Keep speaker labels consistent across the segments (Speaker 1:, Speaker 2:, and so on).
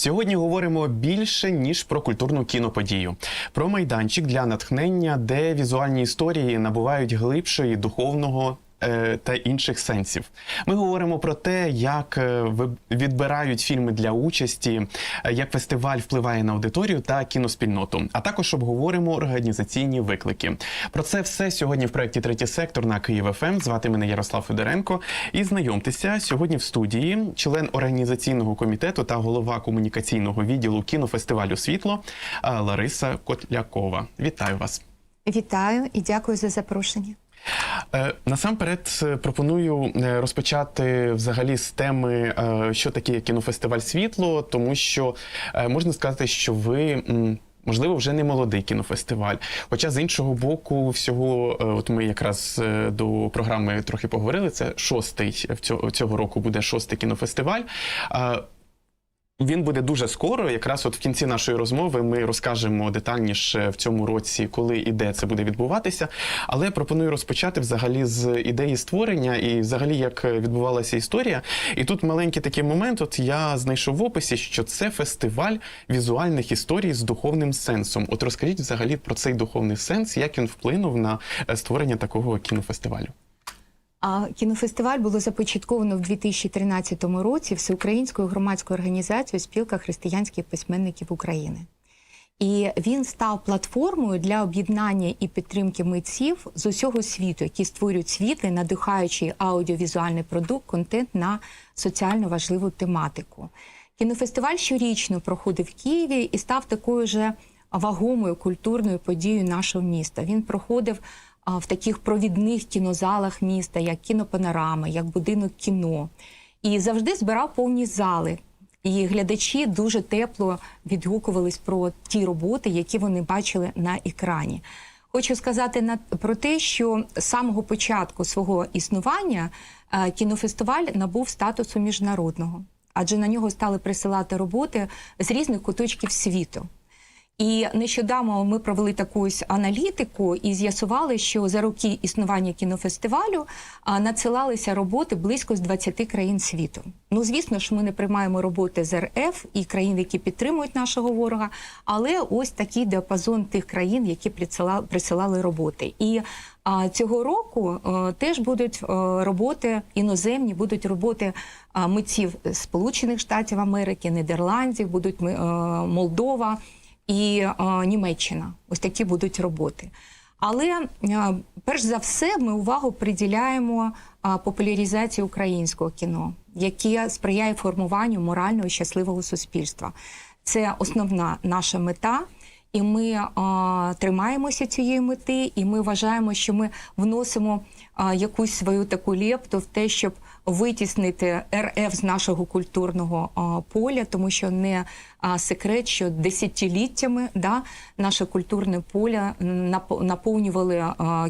Speaker 1: Сьогодні говоримо більше ніж про культурну кіноподію, про майданчик для натхнення, де візуальні історії набувають глибшої духовного. Е, Та інших сенсів. Ми говоримо про те, як е, відбирають фільми для участі, е, як фестиваль впливає на аудиторію та кіноспільноту. А також обговоримо організаційні виклики. Про це все сьогодні в проєкті Третій сектор на Київ ФМ. Звати мене Ярослав Федоренко. І знайомтеся сьогодні в студії член організаційного комітету та голова комунікаційного відділу кінофестивалю Світло Лариса Котлякова. Вітаю вас.
Speaker 2: Вітаю і дякую за запрошення.
Speaker 1: Е, Насамперед е, пропоную е, розпочати взагалі з теми, що таке кінофестиваль світло, тому що можна сказати, що ви. Можливо, вже не молодий кінофестиваль. Хоча з іншого боку, всього, от ми якраз до програми трохи поговорили. Це шостий цього року буде шостий кінофестиваль. Він буде дуже скоро. Якраз от в кінці нашої розмови ми розкажемо детальніше в цьому році, коли і де це буде відбуватися. Але я пропоную розпочати взагалі з ідеї створення і взагалі як відбувалася історія. І тут маленький такий момент. От я знайшов в описі, що це фестиваль візуальних історій з духовним сенсом. От розкажіть взагалі про цей духовний сенс, як він вплинув на е, створення такого кінофестивалю.
Speaker 2: А кінофестиваль було започатковано в 2013 році всеукраїнською громадською організацією Спілка християнських письменників України. І він став платформою для об'єднання і підтримки митців з усього світу, які створюють світлий, надихаючий аудіовізуальний продукт, контент на соціально важливу тематику. Кінофестиваль щорічно проходив в Києві і став такою же вагомою культурною подією нашого міста. Він проходив в таких провідних кінозалах міста, як кінопанорама, як будинок кіно, і завжди збирав повні зали. І глядачі дуже тепло відгукувались про ті роботи, які вони бачили на екрані. Хочу сказати про те, що з самого початку свого існування е, кінофестиваль набув статусу міжнародного, адже на нього стали присилати роботи з різних куточків світу. І нещодавно ми провели таку аналітику і з'ясували, що за роки існування кінофестивалю надсилалися роботи близько з 20 країн світу. Ну, звісно ж, ми не приймаємо роботи з РФ і країн, які підтримують нашого ворога, але ось такий діапазон тих країн, які присилали, роботи. І а, цього року е, теж будуть е, роботи іноземні, будуть роботи митців Сполучених Штатів Америки, Нідерландів, будуть е, Молдова і е, Німеччина. Ось такі будуть роботи. Але е, перш за все ми увагу приділяємо е, популяризації українського кіно, яке сприяє формуванню морального і щасливого суспільства. Це основна наша мета. І ми е, тримаємося цієї мети, і ми вважаємо, що ми вносимо е, якусь свою таку лепту в те, щоб витіснити РФ з нашого культурного поля, тому що не секрет, що десятиліттями да, наше культурне поле нап- наповнювали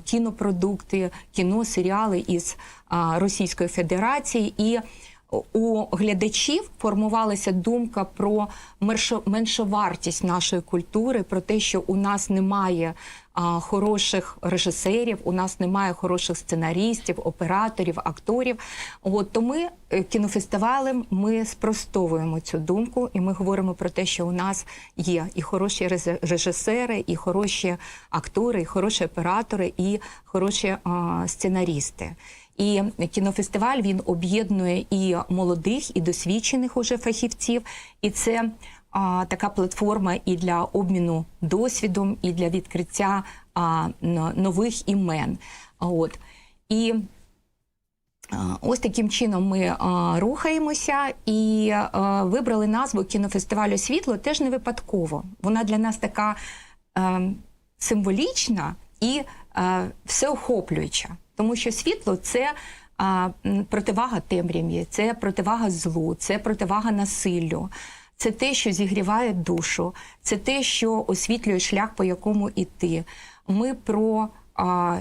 Speaker 2: кінопродукти, кіно, серіали із Російської Федерації. І у глядачів формувалася думка про меншовартість нашої культури, про те, що у нас немає а, хороших режисерів, у нас немає хороших сценарістів, операторів, акторів. От то ми е, кінофестивалем ми спростовуємо цю думку, і ми говоримо про те, що у нас є і хороші режисери, і хороші актори, і хороші оператори, і хороші а, сценарісти. І кінофестиваль він об'єднує і молодих, і досвідчених уже фахівців. І це а, така платформа і для обміну досвідом, і для відкриття а, нових імен. От. І Ось таким чином ми а, рухаємося і а, вибрали назву кінофестивалю Світло теж не випадково. Вона для нас така е, символічна і е, всеохоплююча, тому що світло це а, противага темряві, це противага злу, це противага насиллю. Це те, що зігріває душу, це те, що освітлює шлях, по якому іти. Ми про а,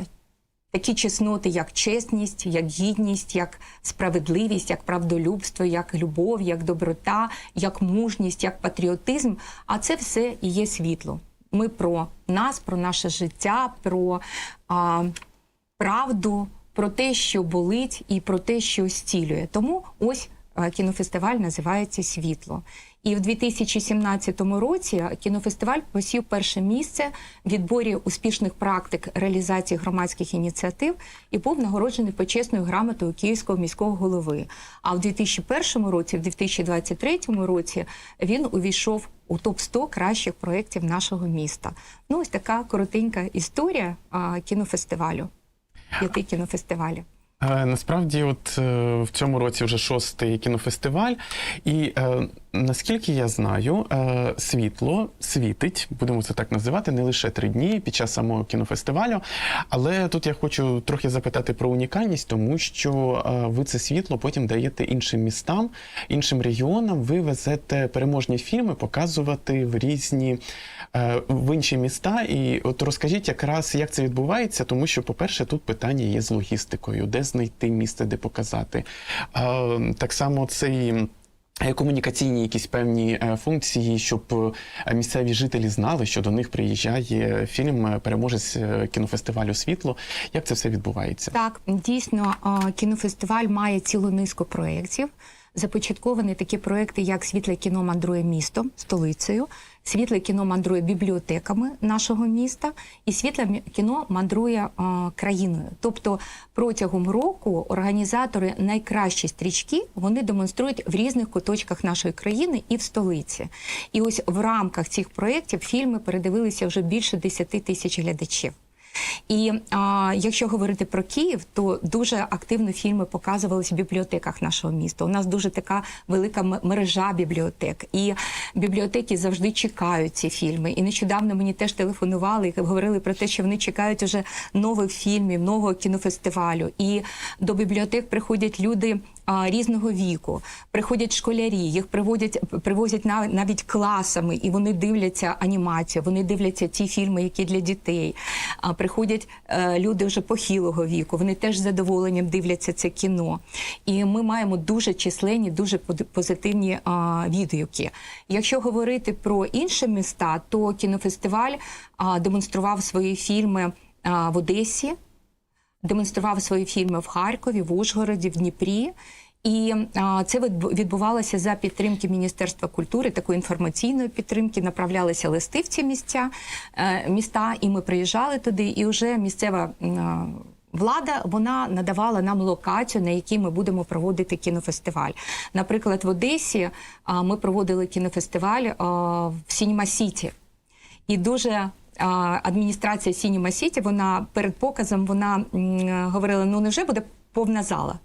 Speaker 2: такі чесноти, як чесність, як гідність, як справедливість, як правдолюбство, як любов, як доброта, як мужність, як патріотизм. А це все і є світло. Ми про нас, про наше життя, про а, правду, про те, що болить, і про те, що зцілює. Тому ось е, кінофестиваль називається Світло. І в 2017 році кінофестиваль посів перше місце в відборі успішних практик реалізації громадських ініціатив і був нагороджений почесною грамотою Київського міського голови. А в 2001 році, в 2023 році він увійшов у топ 100 кращих проєктів нашого міста. Ну, ось така коротенька історія кінофестивалю. П'яти кінофестивалів.
Speaker 1: Е, Насправді, от е, в цьому році вже шостий кінофестиваль, і е, наскільки я знаю, е, світло світить, будемо це так називати, не лише три дні під час самого кінофестивалю. Але тут я хочу трохи запитати про унікальність, тому що е, ви це світло потім даєте іншим містам, іншим регіонам. Ви везете переможні фільми показувати в різні е, в інші міста. І от розкажіть якраз, як це відбувається, тому що, по-перше, тут питання є з логістикою, де знайти місце, де показати. Так само цей. Е, Комунікаційні якісь певні е, функції, щоб е, місцеві жителі знали, що до них приїжджає фільм переможець кінофестивалю Світло. Як це все відбувається?
Speaker 2: Так, дійсно, кінофестиваль має цілу низку проєктів. Започатковані такі проекти, як світле кіно мандрує містом, столицею, світле кіно мандрує бібліотеками нашого міста, і світле кіно мандрує а, країною. Тобто протягом року організатори найкращі стрічки вони демонструють в різних куточках нашої країни і в столиці. І ось в рамках цих проєктів фільми передивилися вже більше 10 тисяч глядачів. І а, якщо говорити про Київ, то дуже активно фільми показувалися в бібліотеках нашого міста. У нас дуже така велика мережа бібліотек, і бібліотеки завжди чекають ці фільми. І нещодавно мені теж телефонували і говорили про те, що вони чекають уже нових фільмів, нового кінофестивалю. І до бібліотек приходять люди. А, Різного віку приходять школярі, їх приводять привозять нав- навіть класами, і вони дивляться анімацію, вони дивляться ті фільми, які для дітей. А приходять е, люди вже похилого віку. Вони теж з задоволенням дивляться це кіно. І ми маємо дуже численні, дуже позитивні а, відгуки. Якщо говорити про інші міста, то кінофестиваль а, демонстрував свої фільми а, в Одесі демонстрував свої фільми в Харкові, в Ужгороді, в Дніпрі. І це відбу- відбувалося за підтримки Міністерства культури, такої інформаційної підтримки. Направлялися листи в ці місця, е, міста, і ми приїжджали туди. І вже місцева влада вона надавала нам локацію, на якій ми будемо проводити кінофестиваль. Наприклад, в Одесі ми проводили кінофестиваль в Сінема Сіті. І дуже адміністрація Сініма Сіті, вона перед показом вона говорила: ну невже буде повна зала?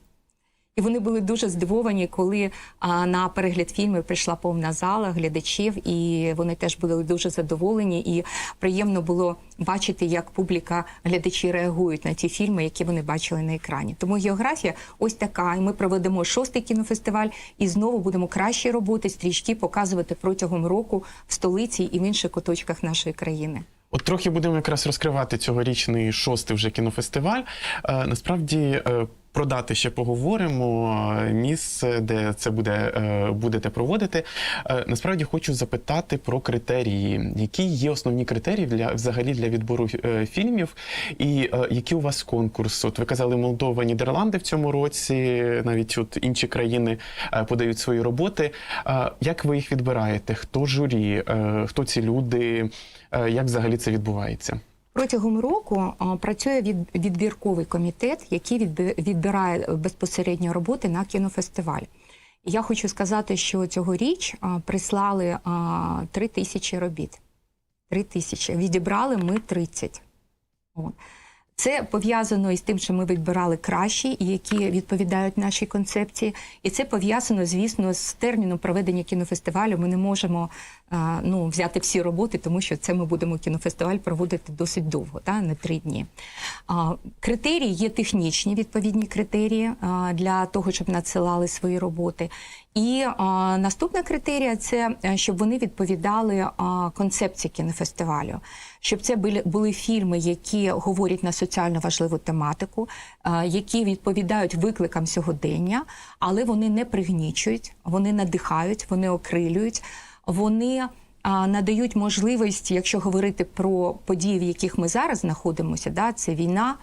Speaker 2: І вони були дуже здивовані, коли а, на перегляд фільмів прийшла повна зала глядачів, і вони теж були дуже задоволені. І приємно було бачити, як публіка глядачі реагують на ті фільми, які вони бачили на екрані. Тому географія ось така. І ми проведемо шостий кінофестиваль, і знову будемо кращі роботи, стрічки показувати протягом року в столиці і в інших куточках нашої країни.
Speaker 1: От трохи будемо якраз розкривати цьогорічний шостий вже кінофестиваль. Е, насправді. Про дати ще поговоримо. е, Місце, де це буде е, будете проводити. Е, Насправді хочу запитати про критерії, які є основні критерії для взагалі для відбору фільмів, і які у вас конкурс? От ви казали Молдова, Нідерланди в цьому році, навіть от інші країни подають свої роботи. Як ви їх відбираєте? Хто журі? Хто ці люди? Як взагалі це відбувається?
Speaker 2: Протягом року працює від, відбірковий комітет, який відбирає безпосередньо роботи на кінофестиваль. Я хочу сказати, що цьогоріч прислали три тисячі робіт. Три тисячі. Відібрали ми 30. От. Це пов'язано із тим, що ми відбирали кращі, які відповідають нашій концепції. І це пов'язано, звісно, з терміном проведення кінофестивалю. Ми не можемо а, ну, взяти всі роботи, тому що це ми будемо кінофестиваль проводити досить довго, та, не три дні. Критерії є технічні, відповідні критерії а, для того, щоб надсилали свої роботи. І а, наступна критерія це е, щоб вони відповідали а, концепції кінофестивалю, щоб це були, були фільми, які говорять на соціально важливу тематику, які відповідають викликам сьогодення, але вони не пригнічують, вони надихають, вони окрилюють, вони надають можливість, якщо говорити про події, в яких ми зараз знаходимося, да, це війна,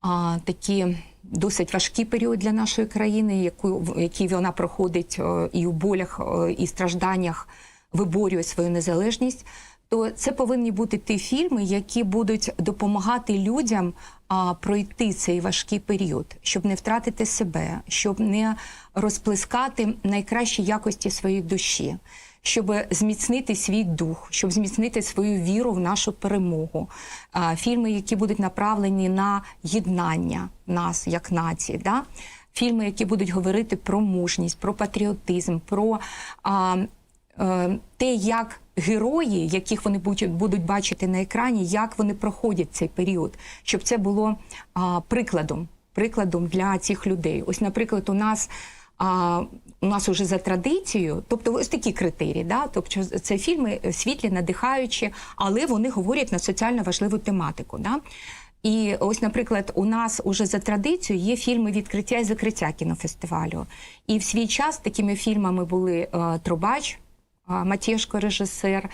Speaker 2: а, такі досить важкий період для нашої країни, яку який вона проходить е, і у болях, е, і стражданнях виборює свою незалежність. То це повинні бути ті фільми, які будуть допомагати людям а, пройти цей важкий період, щоб не втратити себе, щоб не розплескати найкращі якості своєї душі, щоб зміцнити свій дух, щоб зміцнити свою віру в нашу перемогу. Фільми, які будуть направлені на єднання нас як нації. Да? Фільми, які будуть говорити про мужність, про патріотизм, про а, е, те, як герої, яких вони будуть, бачити на екрані, як вони проходять цей період, щоб це було а, прикладом, прикладом для цих людей. Ось, наприклад, у нас. А, у нас уже за традицією, тобто ось такі критерії, да? тобто це фільми світлі, надихаючі, але вони говорять на соціально важливу тематику. Да? І ось, наприклад, у нас уже за традицією є фільми відкриття і закриття кінофестивалю. І в свій час такими фільмами були е, Трубач. Матєшко, режисер,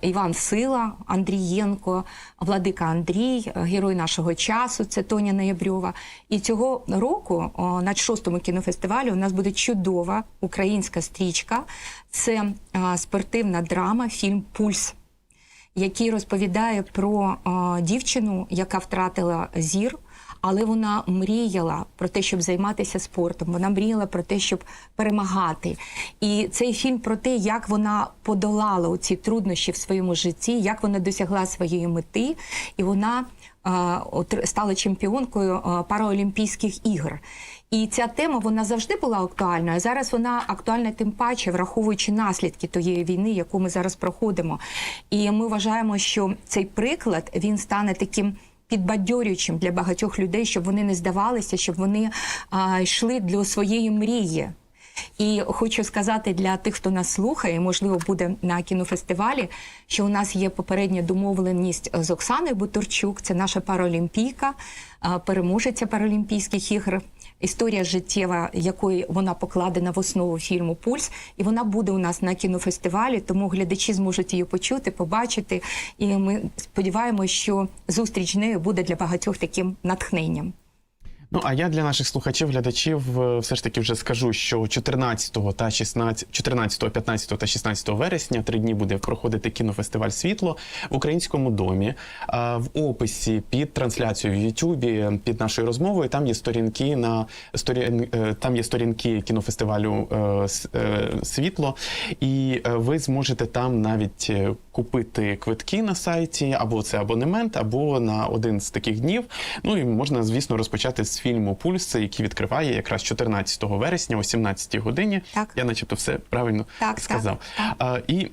Speaker 2: Іван Сила, Андрієнко, Владика Андрій, е, герой нашого часу, це Тоня Ноябрьова. І цього року на шостому кінофестивалі у нас буде чудова українська стрічка. Це спортивна драма, фільм Пульс який розповідає про е, дівчину, яка втратила зір, але вона мріяла про те, щоб займатися спортом. Вона мріяла про те, щоб перемагати. І цей фільм про те, як вона подолала ці труднощі в своєму житті, як вона досягла своєї мети, і вона е, стала чемпіонкою е, Параолімпійських ігор. І ця тема вона завжди була актуальною. Зараз вона актуальна тим паче, враховуючи наслідки тієї війни, яку ми зараз проходимо. І ми вважаємо, що цей приклад він стане таким. Підбадьорюючим для багатьох людей, щоб вони не здавалися, щоб вони а, йшли для своєї мрії. І хочу сказати для тих, хто нас слухає, можливо, буде на кінофестивалі, що у нас є попередня домовленість з Оксаною Бутурчук, це наша паралімпійка, переможеця Паралімпійських ігор. Історія життєва, якої вона покладена в основу фільму Пульс, і вона буде у нас на кінофестивалі, тому глядачі зможуть її почути, побачити. І ми сподіваємося, що зустріч з нею буде для багатьох таким натхненням.
Speaker 1: Ну а я для наших слухачів, глядачів, е, все ж таки вже скажу, що 14 та 16, 14, 15 та 16 вересня три дні буде проходити кінофестиваль Світло в українському домі. В описі під трансляцією в Ютубі під нашою розмовою там є сторінки на сторін, е, там є сторінки кінофестивалю е, Світло, і ви зможете там навіть купити квитки на сайті, або це абонемент, або на один з таких днів. Ну і можна, звісно, розпочати з фільму Пульс, який відкриває якраз 14 вересня о 17 годині.
Speaker 2: Так.
Speaker 1: Я, начебто, все правильно
Speaker 2: Так,
Speaker 1: сказав.
Speaker 2: так,
Speaker 1: А, і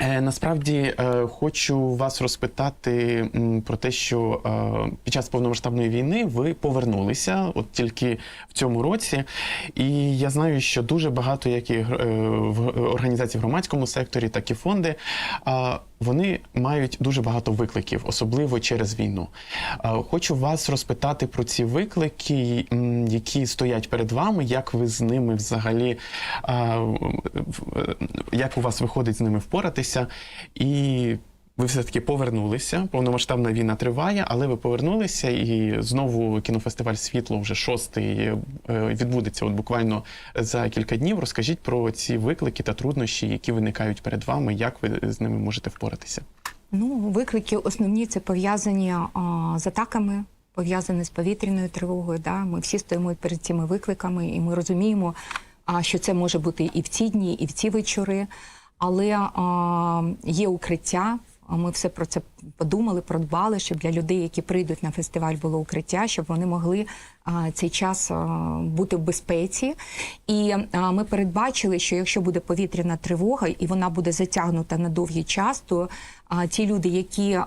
Speaker 1: Е, Насправді е, хочу вас розпитати про те, що е, під час повномасштабної війни ви повернулися, от тільки в цьому році. І я знаю, що дуже багато як і в організацій в громадському секторі, так і фонди. Вони мають дуже багато викликів, особливо через війну. Хочу вас розпитати про ці виклики, які стоять перед вами, як ви з ними взагалі, як у вас виходить з ними впоратися, і ви все-таки повернулися. Повномасштабна війна триває, але ви повернулися, і знову кінофестиваль світло вже шостий е, відбудеться от буквально за кілька днів. Розкажіть про ці виклики та труднощі, які виникають перед вами, як ви з ними можете впоратися.
Speaker 2: Ну, виклики основні це пов'язані з атаками, пов'язані з повітряною тривогою. Да? Ми всі стоїмо перед цими викликами, і ми розуміємо, що це може бути і в ці дні, і в ці вечори. Але є укриття. Ми все про це подумали, продбали, щоб для людей, які прийдуть на фестиваль, було укриття, щоб вони могли цей час бути в безпеці. І ми передбачили, що якщо буде повітряна тривога і вона буде затягнута на довгий час, то ті люди, які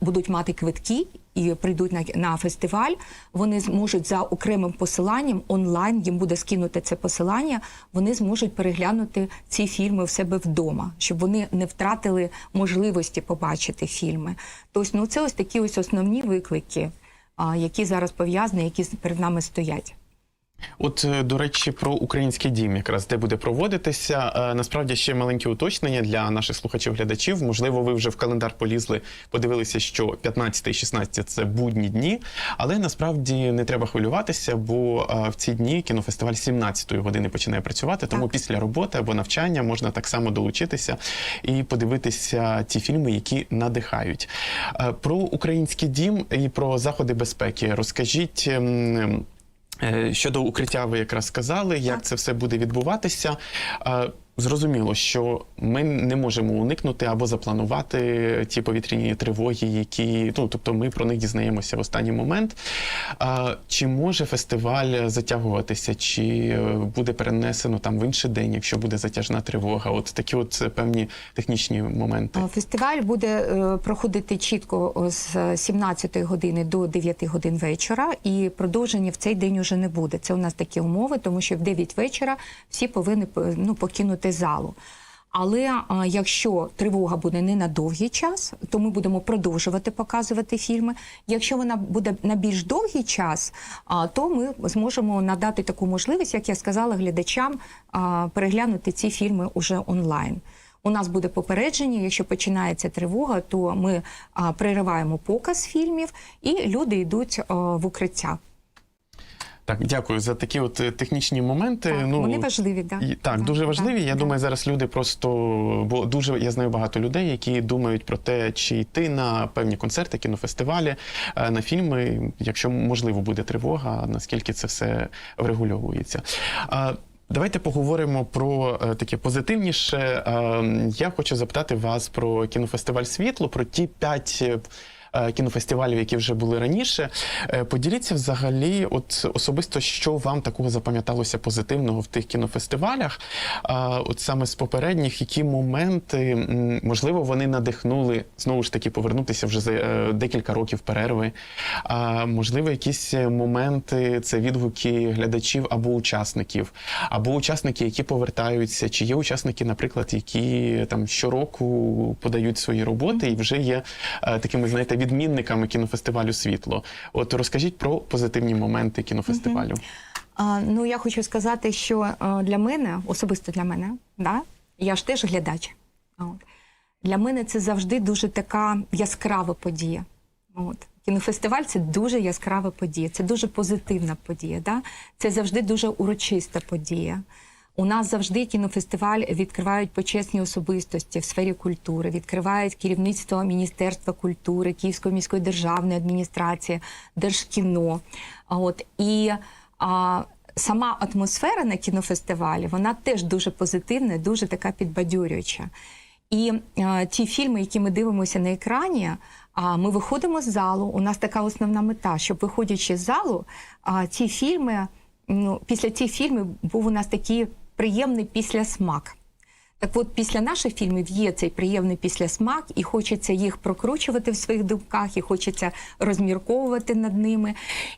Speaker 2: будуть мати квитки і прийдуть на, на фестиваль, вони зможуть за окремим посиланням онлайн, їм буде скинути це посилання, вони зможуть переглянути ці фільми в себе вдома, щоб вони не втратили можливості побачити фільми. Тобто, ну це ось такі ось основні виклики, які зараз пов'язані, які перед нами стоять.
Speaker 1: От, е, до речі, про український дім, якраз де буде проводитися. Е, Насправді ще маленьке уточнення для наших слухачів-глядачів. Можливо, ви вже в календар полізли, подивилися, що 15 і 16 – це будні дні, але насправді не треба хвилюватися, бо е, в ці дні кінофестиваль 17-ї години починає працювати. Тому
Speaker 2: Так.
Speaker 1: після роботи або навчання можна так само долучитися і подивитися ті фільми, які надихають. Про український дім і про заходи безпеки розкажіть. Е, Щодо укриття, ви якраз сказали, як це все буде відбуватися. Зрозуміло, що ми не можемо уникнути або запланувати ті повітряні тривоги, які ну тобто ми про них дізнаємося в останній момент. А, чи може фестиваль затягуватися, чи е, буде перенесено там в інший день, якщо буде затяжна тривога? От такі от е, певні технічні моменти.
Speaker 2: Фестиваль буде е, проходити чітко з 17 години до 9 годин вечора, і продовження в цей день уже не буде. Це у нас такі умови, тому що в 9 вечора всі повинні ну, покинути залу. Але а, якщо тривога буде не на довгий час, то ми будемо продовжувати показувати фільми. Якщо вона буде на більш довгий час, а, то ми зможемо надати таку можливість, як я сказала, глядачам а, переглянути ці фільми уже онлайн. У нас буде попередження, якщо починається тривога, то ми а, перериваємо показ фільмів, і люди йдуть а, в укриття.
Speaker 1: Так, дякую за такі от е, технічні моменти.
Speaker 2: Так,
Speaker 1: ну
Speaker 2: вони важливі, да.
Speaker 1: І, так,
Speaker 2: Да,
Speaker 1: дуже важливі. Я
Speaker 2: да.
Speaker 1: думаю, зараз люди просто бо дуже я знаю багато людей, які думають про те, чи йти на певні концерти, кінофестивалі, е, на фільми, якщо можливо буде тривога, наскільки це все врегульовується. Давайте поговоримо про е, таке позитивніше. Я хочу запитати вас про кінофестиваль світло, про ті п'ять. Е, е, Кінофестивалів, які вже були раніше, Е, поділіться взагалі, от особисто, що вам такого запам'яталося позитивного в тих кінофестивалях. От саме з попередніх, які моменти, можливо, вони надихнули знову ж таки повернутися вже за е, декілька років перерви. Можливо, якісь моменти це відгуки глядачів або учасників, або учасники, які повертаються, чи є учасники, наприклад, які там щороку подають свої роботи і вже є е, такими, знаєте, відмінниками кінофестивалю світло. От розкажіть про позитивні моменти кінофестивалю.
Speaker 2: А, ну, я хочу сказати, що е, для мене, особисто для мене, да, я ж теж глядач. От. Для мене це завжди дуже така яскрава подія. От. Кінофестиваль це дуже яскрава подія, це дуже позитивна подія. Да? Це завжди дуже урочиста подія. У нас завжди кінофестиваль відкривають почесні особистості в сфері культури, відкривають керівництво Міністерства культури, Київської міської державної адміністрації, Держкіно. От і а, сама атмосфера на кінофестивалі вона теж дуже позитивна, дуже така підбадьорююча. І е, ті фільми, які ми дивимося на екрані, а ми виходимо з залу. У нас така основна мета, щоб виходячи з залу, а, ці фільми, ну, після цих фільмів був у нас такий приємний післясмак. Так от, після наших фільмів є цей приємний післясмак, і хочеться їх прокручувати в своїх думках, і хочеться розмірковувати над ними.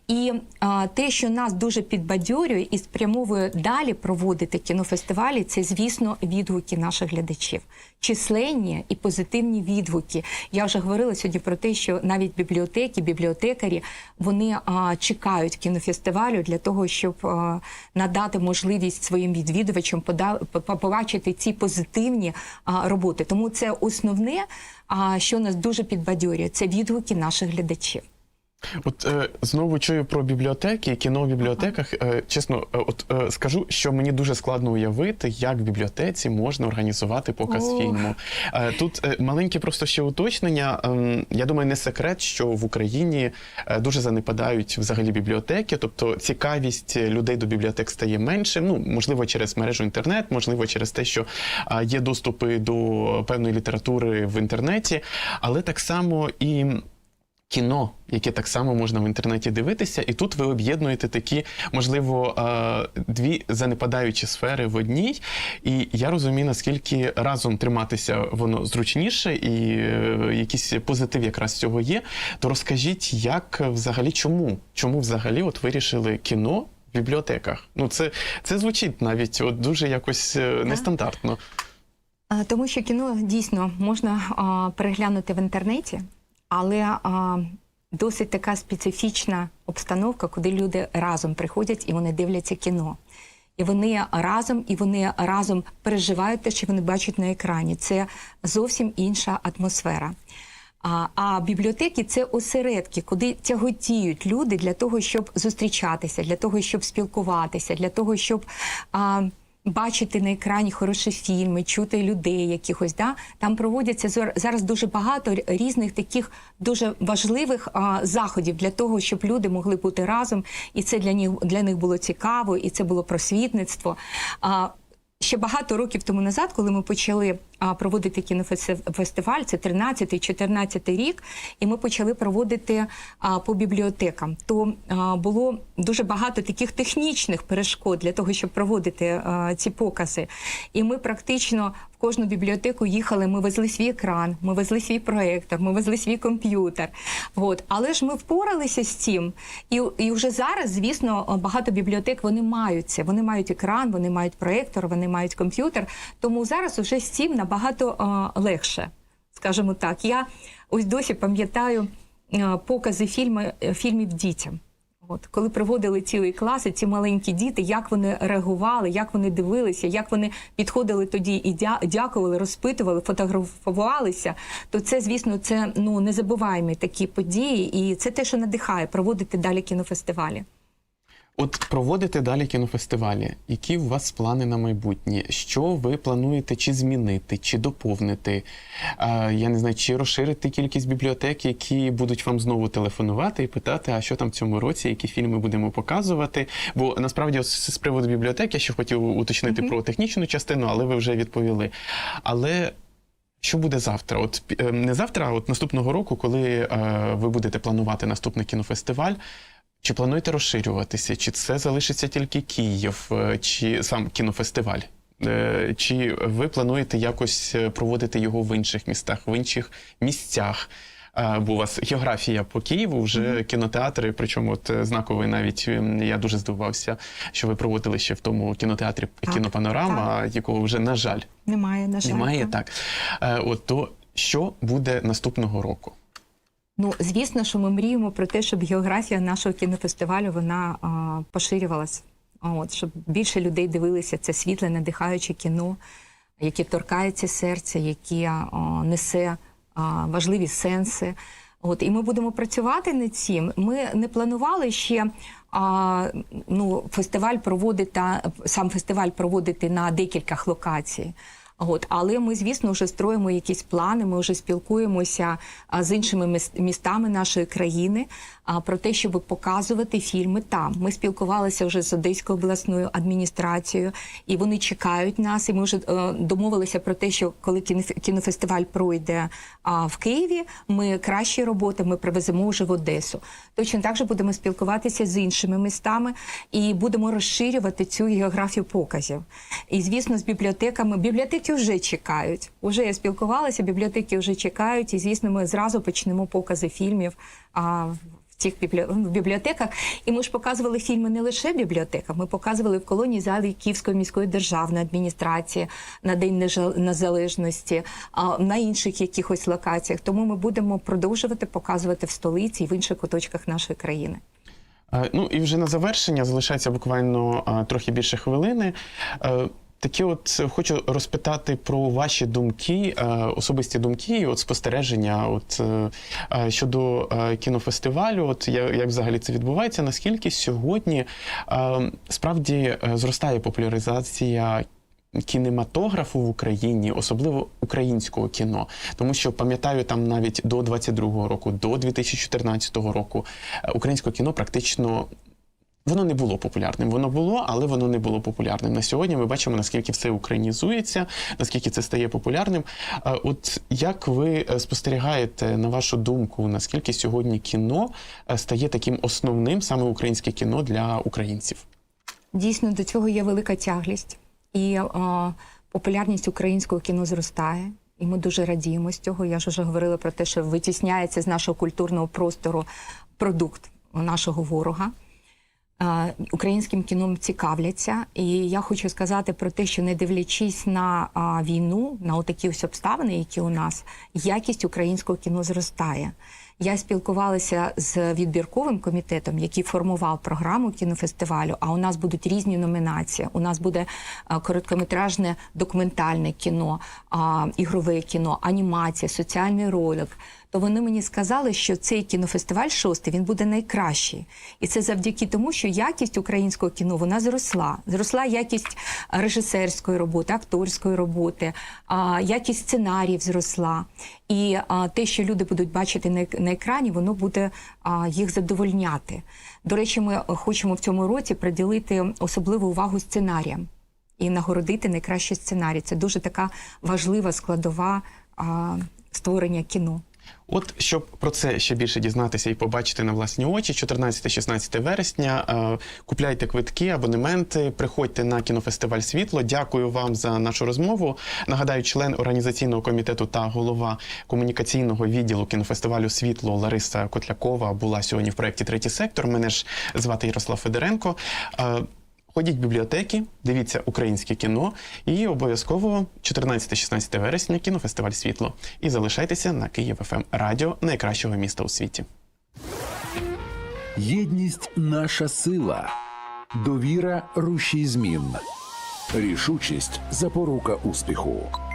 Speaker 2: І а, те, що нас дуже підбадьорює і спрямовує далі проводити кінофестивалі, це, звісно, відгуки наших глядачів. Численні і позитивні відгуки. Я вже говорила сьогодні про те, що навіть бібліотеки, бібліотекарі вони а, чекають кінофестивалю для того, щоб а, надати можливість своїм відвідувачам побачити ці позитивні а, роботи. Тому це основне, а, що нас дуже підбадьорює, це відгуки наших глядачів.
Speaker 1: От е, знову чую про бібліотеки, кіно в бібліотеках. Е, чесно, е, от е, скажу, що мені дуже складно уявити, як в бібліотеці можна організувати показ
Speaker 2: О.
Speaker 1: фільму. Е, тут е, маленьке просто ще уточнення. Ем, я думаю, не секрет, що в Україні е, дуже занепадають взагалі бібліотеки, тобто цікавість людей до бібліотек стає менше. Ну можливо, через мережу інтернет, можливо, через те, що е, є доступи до певної літератури в інтернеті, але так само і кіно, яке так само можна в інтернеті дивитися, і тут ви об'єднуєте такі, можливо, е, дві занепадаючі сфери в одній. І я розумію, наскільки разом триматися воно зручніше, і е, якийсь позитив якраз цього є. То розкажіть, як взагалі чому? Чому взагалі от вирішили кіно? В бібліотеках. Ну, це, це звучить навіть от дуже якось е, нестандартно.
Speaker 2: Тому що кіно дійсно можна а, переглянути в інтернеті, але а, досить така специфічна обстановка, куди люди разом приходять і вони дивляться кіно. І вони разом, і вони разом переживають те, що вони бачать на екрані. Це зовсім інша атмосфера. А, а бібліотеки це осередки, куди тяготіють люди для того, щоб зустрічатися, для того, щоб спілкуватися, для того, щоб а, бачити на екрані хороші фільми, чути людей якихось. Да? Там проводяться зараз дуже багато різних таких дуже важливих а, заходів для того, щоб люди могли бути разом, і це для них для них було цікаво, і це було просвітництво. А, Ще багато років тому назад, коли ми почали проводити кінофестиваль, це 13-14 рік, і ми почали проводити по бібліотекам, то було дуже багато таких технічних перешкод для того, щоб проводити ці покази. І ми практично в кожну бібліотеку їхали. Ми везли свій екран, ми везли свій проєктор, ми везли свій комп'ютер. От. Але ж ми впоралися з цим. І, і вже зараз, звісно, багато бібліотек вони мають це. Вони мають екран, вони мають проєктор, вони мають комп'ютер. Тому зараз вже з цим набагато а, легше, скажімо так. Я ось досі пам'ятаю покази фільми, фільмів дітям. От коли приводили цілий клас, і ці маленькі діти, як вони реагували, як вони дивилися, як вони підходили тоді і дя- дякували, розпитували, фотографувалися, то це, звісно, це ну незабуваємі такі події, і це те, що надихає проводити далі кінофестивалі.
Speaker 1: От проводите далі кінофестивалі. Які у вас плани на майбутнє? Що ви плануєте чи змінити, чи доповнити? А, я не знаю, чи розширити кількість бібліотек, які будуть вам знову телефонувати і питати, а що там в цьому році, які фільми будемо показувати? Бо насправді ось з приводу бібліотек я ще хотів уточнити про технічну частину, але ви вже відповіли. Але що буде завтра? От е, не завтра, а от наступного року, коли е, ви будете планувати наступний кінофестиваль. Чи плануєте розширюватися? Чи це залишиться тільки Київ, е, чи сам кінофестиваль? Е, Чи ви плануєте якось е, проводити його в інших містах, в інших місцях? Бо у вас географія по Києву, вже кінотеатри, причому от знаковий навіть я дуже здивувався, що ви проводили ще в тому кінотеатрі
Speaker 2: Так,
Speaker 1: кінопанорама, якого вже, на жаль,
Speaker 2: Немає, на жаль.
Speaker 1: немає.
Speaker 2: так.
Speaker 1: Так. От то що буде наступного року?
Speaker 2: Ну, звісно, що ми мріємо про те, щоб географія нашого кінофестивалю вона а, поширювалась. От, щоб більше людей дивилися це світле, надихаюче кіно, яке торкається серця, яке а, несе а, важливі сенси. От, і ми будемо працювати над цим. Ми не планували ще а, ну, фестиваль проводити, сам фестиваль проводити на декількох локацій. От, але ми, звісно, вже строїмо якісь плани. Ми вже спілкуємося з іншими міс- містами нашої країни про те, щоб показувати фільми там. Ми спілкувалися вже з Одеською обласною адміністрацією, і вони чекають нас. І ми вже е, домовилися про те, що коли кіноф- кінофестиваль пройде а, в Києві, ми кращі роботи ми привеземо вже в Одесу. Точно так же будемо спілкуватися з іншими містами і будемо розширювати цю географію показів. І звісно, з бібліотеками бібліотеки вже чекають. Уже я спілкувалася, бібліотеки вже чекають, і звісно, ми зразу почнемо покази фільмів. А, цих бібліотеках, і ми ж показували фільми не лише в бібліотеках. Ми показували в колонії залі Київської міської державної адміністрації на День Незалежності, а на інших якихось локаціях. Тому ми будемо продовжувати показувати в столиці і в інших куточках нашої країни.
Speaker 1: Е, Ну і вже на завершення залишається буквально е, трохи більше хвилини. Такі от е, хочу розпитати про ваші думки, е, особисті думки, і от спостереження, от е, щодо кінофестивалю. От я- як взагалі це відбувається? Наскільки сьогодні справді зростає популяризація кінематографу в Україні, особливо українського кіно, тому що пам'ятаю, там навіть до 22-го року, до 2014 року українське кіно практично. Воно не було популярним. Воно було, але воно не було популярним. На сьогодні ми бачимо, наскільки все українізується, наскільки це стає популярним. От як ви е, спостерігаєте, на вашу думку, наскільки сьогодні кіно е, стає таким основним, саме українське кіно для українців?
Speaker 2: Дійсно, до цього є велика тяглість, і е, популярність українського кіно зростає. І ми дуже радіємо з цього. Я ж вже говорила про те, що витісняється з нашого культурного простору продукт нашого ворога. Українським кіном цікавляться, і я хочу сказати про те, що не дивлячись на війну, на отакі ось обставини, які у нас, якість українського кіно зростає. Я спілкувалася з відбірковим комітетом, який формував програму кінофестивалю. А у нас будуть різні номінації. У нас буде короткометражне документальне кіно, ігрове кіно, анімація, соціальний ролик. То вони мені сказали, що цей кінофестиваль шостий він буде найкращий, і це завдяки тому, що якість українського кіно вона зросла. Зросла якість режисерської роботи, акторської роботи, якість сценаріїв зросла. І те, що люди будуть бачити на, екрані, воно буде їх задовольняти. До речі, ми е, хочемо в цьому році приділити особливу увагу сценаріям і нагородити найкращий сценарій. Це дуже така важлива складова а, створення кіно.
Speaker 1: От щоб про це ще більше дізнатися і побачити на власні очі, 14-16 вересня. е, Купляйте квитки, абонементи, приходьте на кінофестиваль Світло. Дякую вам за нашу розмову. Нагадаю, член організаційного комітету та голова комунікаційного відділу кінофестивалю Світло Лариса Котлякова була сьогодні в проєкті Третій сектор. Мене ж звати Ярослав Федоренко. Е, Ходіть в бібліотеки, дивіться українське кіно і обов'язково 14-16 вересня кінофестиваль Світло. І залишайтеся на Київ ФМ Радіо найкращого міста у світі.
Speaker 3: Єдність наша сила, довіра рушій змін, рішучість запорука успіху.